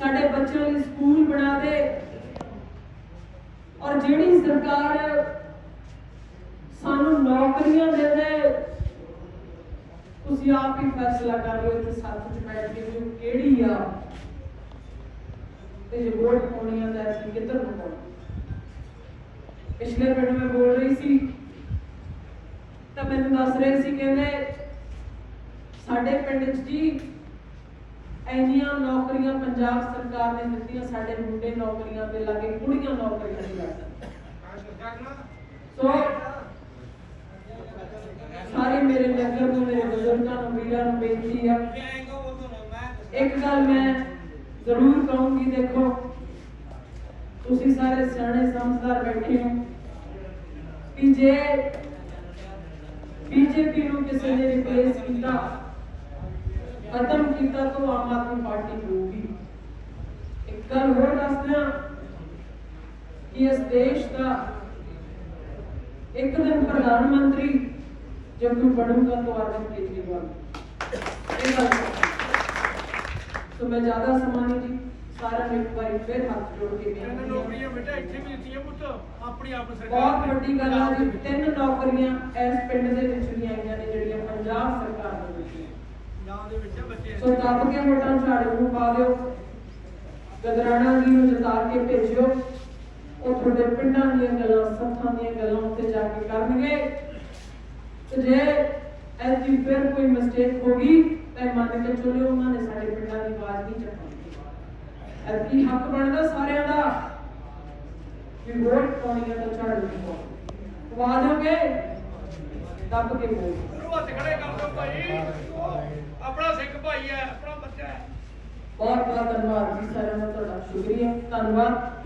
ਸਾਡੇ ਬੱਚਿਆਂ ਲਈ ਸਕੂਲ ਬਣਾ ਦੇ। ਔਰ ਜਿਹੜੀ ਸਰਕਾਰ ਸਾਨੂੰ ਨੌਕਰੀਆਂ ਦੇ ਤੁਸੀਂ ਆਪ ਹੀ ਫੈਸਲਾ ਕਰ ਲਓ ਇੱਥੇ ਸੱਤ ਚ ਬੈਠ ਕੇ ਵੀ ਕਿਹੜੀ ਆ। ਤੇ ਜੇ ਵੋਟ ਪਾਉਣੀ ਆ ਤਾਂ ਅਸੀਂ ਕਿੱਧਰ ਨੂੰ ਪਾਉਣਾ? ਪਿਛਲੇ ਪਿੰਡ ਮੈਂ ਬੋਲ ਰਹੀ ਸੀ, ਤਾਂ ਮੈਨੂੰ ਦੱਸ ਰਹੇ ਸੀ, ਕਹਿੰਦੇ ਸਾਡੇ ਪਿੰਡ 'ਚ ਜੀ, ਇੰਨੀਆਂ ਨੌਕਰੀਆਂ ਪੰਜਾਬ ਸਰਕਾਰ ਨੇ ਦਿੱਤੀਆਂ ਸਾਡੇ ਮੁੰਡੇ ਨੌਕਰੀਆਂ ਤੇ ਲੱਗੇ ਕੁੜੀਆਂ ਨੌਕਰੀਆਂ ਨਹੀਂ ਲੱਗਦੀਆਂ ਸੋ, ਸਾਰੇ ਮੇਰੇ ਨਗਰ ਨੂੰ, ਮੇਰੇ ਬਜ਼ੁਰਗਾਂ ਨੂੰ, ਵੀਰਾਂ ਨੂੰ ਬੇਨਤੀ ਆ। ਇੱਕ ਗੱਲ ਮੈਂ ਜ਼ਰੂਰ ਕਹੂੰਗੀ, ਦੇਖੋ, ਤੁਸੀਂ ਸਾਰੇ ਸਿਆਣੇ ਸਮਝਦਾਰ ਬੈਠੇ ਹੋ ਕਿ ਜੇ ਬੀਜੇਪੀ ਨੂੰ ਕਿਸੇ ਨੇ ਰਿਪਲੇਸ ਕੀਤਾ, ਖਤਮ ਕੀਤਾ, ਤਾਂ ਆਮ ਆਦਮੀ ਪਾਰਟੀ ਹੋਊਗੀ। ਗੱਲ ਹੋਰ ਦੱਸਦਾ ਕਿ ਇਸ ਦੇਸ਼ ਦਾ ਇੱਕ ਦਿਨ ਪ੍ਰਧਾਨ ਮੰਤਰੀ ਕੋਈ ਬਣੂਗਾ ਤਾਂ ਅਰਵਿੰਦ ਕੇਜਰੀਵਾਲ ਇਹ ਗੱਲ। ਸੋ ਮੈਂ ਜ਼ਿਆਦਾ ਸਮਾਂ ਨਹੀਂ ਜੀ ਸਾਰਿਆਂ ਨੂੰ ਇੱਕ ਵਾਰੀ ਫਿਰ ਹੱਥ ਜੋੜ ਕੇ ਬੇਨਤੀ ਨੌਕਰੀਆਂ ਬੇਟਾ ਇੱਥੇ ਵੀ ਦਿੱਤੀਆਂ ਪੁੱਤ ਆਪਣੀ ਆਪ ਸਰਕਾਰ ਬਹੁਤ। ਵੱਡੀ ਗੱਲ ਆ ਜੀ ਤਿੰਨ ਨੌਕਰੀਆਂ ਇਸ ਪਿੰਡ ਦੇ ਵਿੱਚ ਵੀ ਆਈਆਂ ਨੇ ਜਿਹੜੀਆਂ ਪੰਜਾਬ ਸਰਕਾਰ ਨੇ ਦਿੱਤੀਆਂ ਪੰਜਾਬ ਦੇ ਵਿੱਚ ਬੱਚੇ ਸੋ ਦੱਬ ਕੇ ਵੋਟਾਂ ਝਾੜੂ ਨੂੰ ਪਾ ਦਿਓ ਗਦਰਾਣਾ ਜੀ ਨੂੰ ਜਿਤਾ ਕੇ ਭੇਜਿਓ। ਉਹ ਤੁਹਾਡੇ ਪਿੰਡਾਂ ਦੀਆਂ ਗੱਲਾਂ, ਸੱਥਾਂ ਦੀਆਂ ਗੱਲਾਂ ਉੱਤੇ ਜਾ ਕੇ ਕਰਨਗੇ। ਤੇ ਜੇ ਐਸੀ ਫਿਰ ਕੋਈ ਮਿਸਟੇਕ ਹੋ ਗਈ, ਤਾਂ ਮੰਨ ਕੇ ਚੱਲਿਓ ਉਹਨਾਂ ਨੇ ਸਾਡੇ ਪਿੰਡਾਂ ਦੀ ਆਵਾਜ਼ ਨਹੀਂ ਚੱਕਣੀ ਐਸੀ ਹੱਕ ਬਣਦਾ ਸਾਰਿਆਂ ਦਾ ਕਿ ਵੋਟ ਪਾਉਣੀ ਹੈ ਤਾਂ ਝਾੜੂ ਨੂੰ ਪਾਓ ਪਵਾ ਦਿਓਗੇ ਦੱਬ ਕੇ ਬੋਲ। ਨੂੰ ਹੱਥ ਖੜੇ ਕਰ ਦਿਓ ਭਾਈ। ਆਪਣਾ ਸਿੱਖ ਭਾਈ ਹੈ, ਆਪਣਾ ਬੱਚਾ ਹੈ। ਬਹੁਤ ਬਹੁਤ ਧੰਨਵਾਦ ਜੀ ਸਾਰਿਆਂ ਦਾ ਤੁਹਾਡਾ ਸ਼ੁਕਰੀਆ ਧੰਨਵਾਦ।